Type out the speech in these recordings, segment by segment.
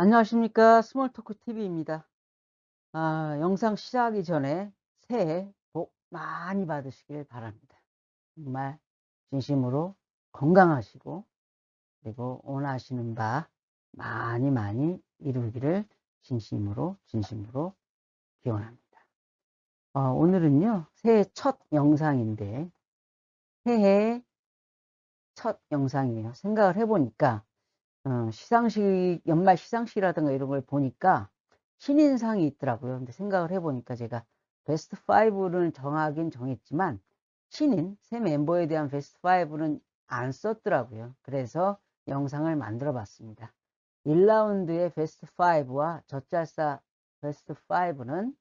안녕하십니까 스몰토크 TV입니다. 아, 영상 시작하기 전에 새해 복 많이 받으시길 바랍니다. 정말 진심으로 건강하시고 그리고 원하시는 바 많이 많이 이루기를 진심으로 진심으로 기원합니다. 어, 오늘은요 새해 첫 영상인데 새해 첫 영상이에요. 생각을 해보니까 어, 시상식, 연말 시상식이라든가 이런 걸 보니까 신인상이 있더라고요. 근데 생각을 해보니까 제가 베스트 5를 정하긴 정했지만 신인, 새 멤버에 대한 베스트 5는 안 썼더라고요. 그래서 영상을 만들어 봤습니다. 1라운드의 베스트 5와 젖잘싸 베스트 5는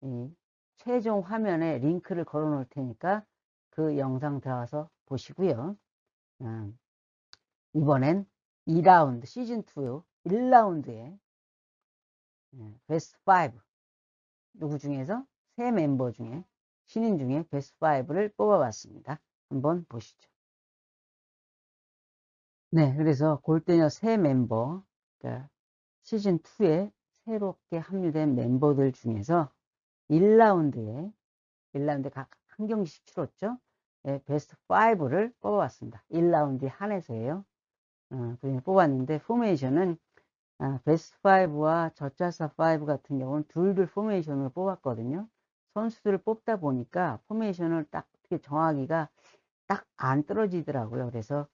이 최종 화면에 링크를 걸어 놓을 테니까 그 영상 들어가서 보시고요. 음, 이번엔 2라운드 시즌 2 1라운드에 베스트 5 누구 중에서 새 멤버 중에 신인 중에 베스트 5를 뽑아봤습니다. 한번 보시죠. 네, 그래서 골대녀 새 멤버 그러니까 시즌 2에 새롭게 합류된 멤버들 중에서 1라운드에 1라운드 각 한 경기씩 치렀죠. 네, 베스트 5를 뽑아봤습니다. 1라운드에 한해서예요. 어, 뽑았는데 포메이션은 아, 베스트 5와 저차사 5 같은 경우는 둘둘 포메이션을 뽑았거든요. 선수들을 뽑다 보니까 포메이션을 딱 정하기가 딱 안 떨어지더라고요. 그래서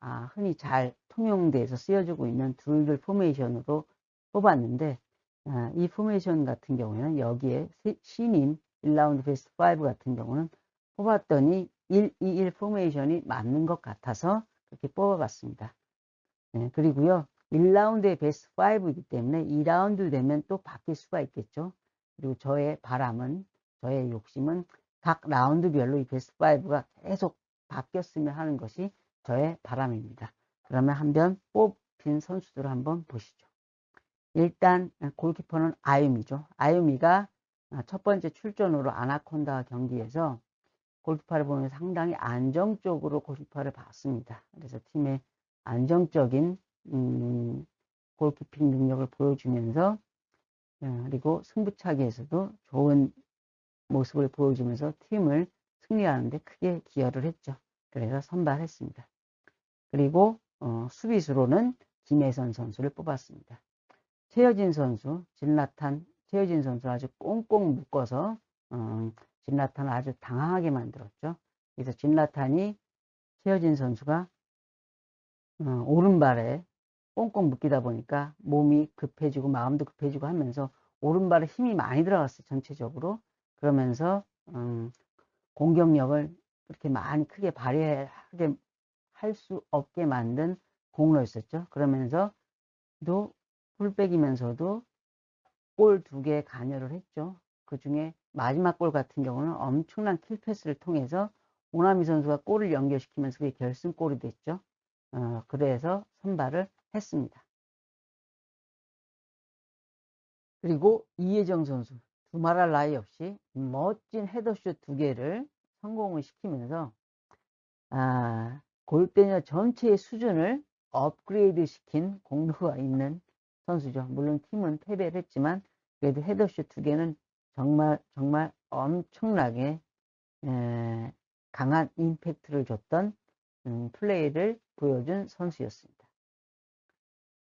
아, 흔히 잘 통용돼서 쓰여지고 있는 둘둘 포메이션으로 뽑았는데 아, 이 포메이션 같은 경우에는 여기에 신인 1라운드 베스트 5 같은 경우는 뽑았더니 1, 2, 1 포메이션이 맞는 것 같아서 그렇게 뽑아봤습니다. 네, 그리고요. 1라운드의 베스트 5이기 때문에 2라운드 되면 또 바뀔 수가 있겠죠. 그리고 저의 바람은, 저의 욕심은 각 라운드별로 이 베스트 5가 계속 바뀌었으면 하는 것이 저의 바람입니다. 그러면 한번 뽑힌 선수들을 한번 보시죠. 일단 골키퍼는 아유미죠. 아유미가 첫 번째 출전으로 아나콘다 경기에서 골키퍼를 보면 상당히 안정적으로 골키퍼를 봤습니다. 그래서 팀의 안정적인 음, 골키핑 능력을 보여주면서 어, 그리고 승부차기에서도 좋은 모습을 보여주면서 팀을 승리하는데 크게 기여를 했죠. 그래서 선발했습니다. 그리고 어, 수비수로는 김혜선 선수를 뽑았습니다. 최여진 선수, 진라탄, 최여진 선수 아주 꽁꽁 묶어서 어, 진라탄을 아주 당황하게 만들었죠. 그래서 진라탄이 최여진 선수가 어, 오른발에 꽁꽁 묶이다 보니까 몸이 급해지고 마음도 급해지고 하면서 오른발에 힘이 많이 들어갔어요. 전체적으로. 그러면서 음, 공격력을 그렇게 많이 크게 발휘하게 할 수 없게 만든 공로였었죠. 그러면서 또 풀백이면서도 골 두 개 관여를 했죠. 그 중에 마지막 골 같은 경우는 엄청난 킬패스를 통해서 오나미 선수가 골을 연결시키면서 그게 결승골이 됐죠. 어, 그래서 선발을 했습니다. 그리고 이혜정 선수 두말할 나위 없이 멋진 헤더슛 두 개를 성공을 시키면서 아, 골대녀 전체의 수준을 업그레이드 시킨 공로가 있는 선수죠. 물론 팀은 패배를 했지만 그래도 헤더슛 두 개는 정말 정말 엄청나게 에, 강한 임팩트를 줬던 음, 플레이를 보여준 선수였습니다.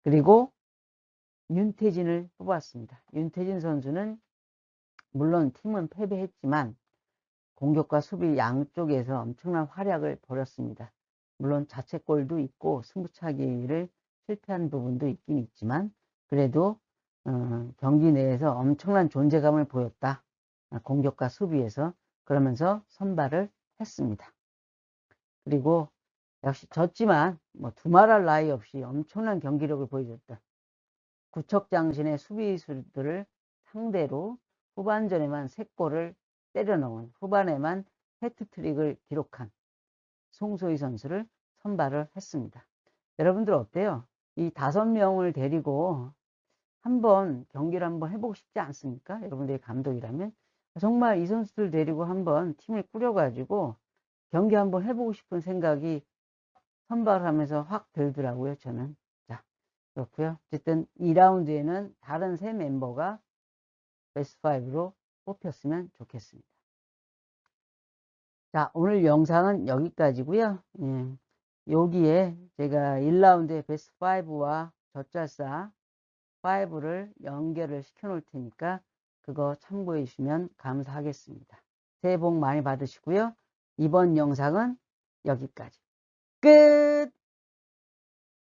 그리고 윤태진을 뽑았습니다. 윤태진 선수는 물론 팀은 패배했지만 공격과 수비 양쪽에서 엄청난 활약을 벌였습니다. 물론 자책골도 있고 승부차기를 실패한 부분도 있긴 있지만 그래도 어, 경기 내에서 엄청난 존재감을 보였다. 공격과 수비에서 그러면서 선발을 했습니다. 그리고 역시 졌지만 뭐 두말할 나위 없이 엄청난 경기력을 보여줬다. 구척장신의 수비수들을 상대로 후반전에만 3골을 때려넣은 후반에만 해트트릭을 기록한 송소희 선수를 선발을 했습니다. 여러분들 어때요? 이 다섯 명을 데리고 한번 경기를 한번 해보고 싶지 않습니까? 여러분들의 감독이라면 정말 이 선수들 데리고 한번 팀을 꾸려가지고 경기 한번 해보고 싶은 생각이 선발하면서 확 들더라고요, 저는. 자, 그렇고요. 어쨌든 2라운드에는 다른 세 멤버가 베스트 5로 뽑혔으면 좋겠습니다. 자, 오늘 영상은 여기까지고요. 예, 여기에 제가 1라운드의 베스트 5와 젖잘싸 5를 연결을 시켜 놓을 테니까 그거 참고해 주시면 감사하겠습니다. 새해 복 많이 받으시고요. 이번 영상은 여기까지. 歌